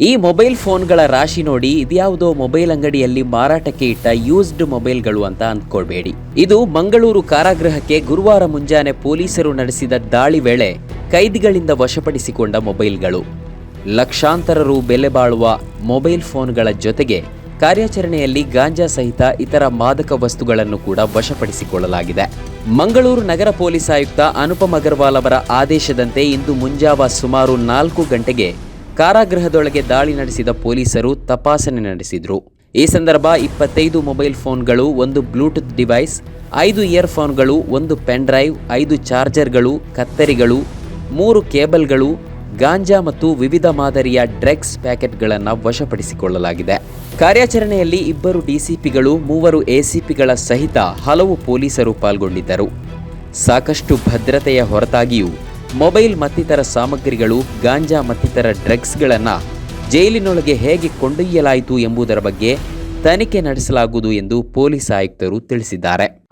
ಈ ಮೊಬೈಲ್ ಫೋನ್ಗಳ ರಾಶಿ ನೋಡಿ ಇದ್ಯಾವುದೋ ಮೊಬೈಲ್ ಅಂಗಡಿಯಲ್ಲಿ ಮಾರಾಟಕ್ಕೆ ಇಟ್ಟ ಯೂಸ್ಡ್ ಮೊಬೈಲ್ಗಳು ಅಂತ ಅಂದ್ಕೊಳ್ಬೇಡಿ. ಇದು ಮಂಗಳೂರು ಕಾರಾಗೃಹಕ್ಕೆ ಗುರುವಾರ ಮುಂಜಾನೆ ಪೊಲೀಸರು ನಡೆಸಿದ ದಾಳಿ ವೇಳೆ ಕೈದಿಗಳಿಂದ ವಶಪಡಿಸಿಕೊಂಡ ಮೊಬೈಲ್ಗಳು. ಲಕ್ಷಾಂತರ ರು ಬೆಲೆ ಬಾಳುವ ಮೊಬೈಲ್ ಫೋನ್ಗಳ ಜೊತೆಗೆ ಕಾರ್ಯಾಚರಣೆಯಲ್ಲಿ ಗಾಂಜಾ ಸಹಿತ ಇತರ ಮಾದಕ ವಸ್ತುಗಳನ್ನು ಕೂಡ ವಶಪಡಿಸಿಕೊಳ್ಳಲಾಗಿದೆ. ಮಂಗಳೂರು ನಗರ ಪೊಲೀಸ್ ಆಯುಕ್ತ ಅನುಪಮ್ ಅಗರ್ವಾಲ್ ಅವರ ಆದೇಶದಂತೆ ಇಂದು ಮುಂಜಾವ ಸುಮಾರು ನಾಲ್ಕು ಗಂಟೆಗೆ ಕಾರಾಗೃಹದೊಳಗೆ ದಾಳಿ ನಡೆಸಿದ ಪೊಲೀಸರು ತಪಾಸಣೆ ನಡೆಸಿದರು. ಈ ಸಂದರ್ಭ ಇಪ್ಪತ್ತೈದು ಮೊಬೈಲ್ ಫೋನ್ಗಳು, ಒಂದು ಬ್ಲೂಟೂತ್ ಡಿವೈಸ್, ಐದು ಇಯರ್ಫೋನ್ಗಳು ಒಂದು ಪೆನ್ ಡ್ರೈವ್, ಐದು ಚಾರ್ಜರ್ಗಳು, ಕತ್ತರಿಗಳು, ಮೂರು ಕೇಬಲ್ಗಳು, ಗಾಂಜಾ ಮತ್ತು ವಿವಿಧ ಮಾದರಿಯ ಡ್ರಗ್ಸ್ ಪ್ಯಾಕೆಟ್ಗಳನ್ನು ವಶಪಡಿಸಿಕೊಳ್ಳಲಾಗಿದೆ. ಕಾರ್ಯಾಚರಣೆಯಲ್ಲಿ ಇಬ್ಬರು ಡಿಸಿಪಿಗಳು, ಮೂವರು ಎಸಿಪಿಗಳ ಸಹಿತ ಹಲವು ಪೊಲೀಸರು ಪಾಲ್ಗೊಂಡಿದ್ದರು. ಸಾಕಷ್ಟು ಭದ್ರತೆಯ ಹೊರತಾಗಿಯೂ ಮೊಬೈಲ್ ಮತ್ತಿತರ ಸಾಮಗ್ರಿಗಳು, ಗಾಂಜಾ ಮತ್ತಿತರ ಡ್ರಗ್ಸ್ಗಳನ್ನು ಜೈಲಿನೊಳಗೆ ಹೇಗೆ ಕೊಂಡೊಯ್ಯಲಾಯಿತು ಎಂಬುದರ ಬಗ್ಗೆ ತನಿಖೆ ನಡೆಸಲಾಗುವುದು ಎಂದು ಪೊಲೀಸ್ ಆಯುಕ್ತರು ತಿಳಿಸಿದ್ದಾರೆ.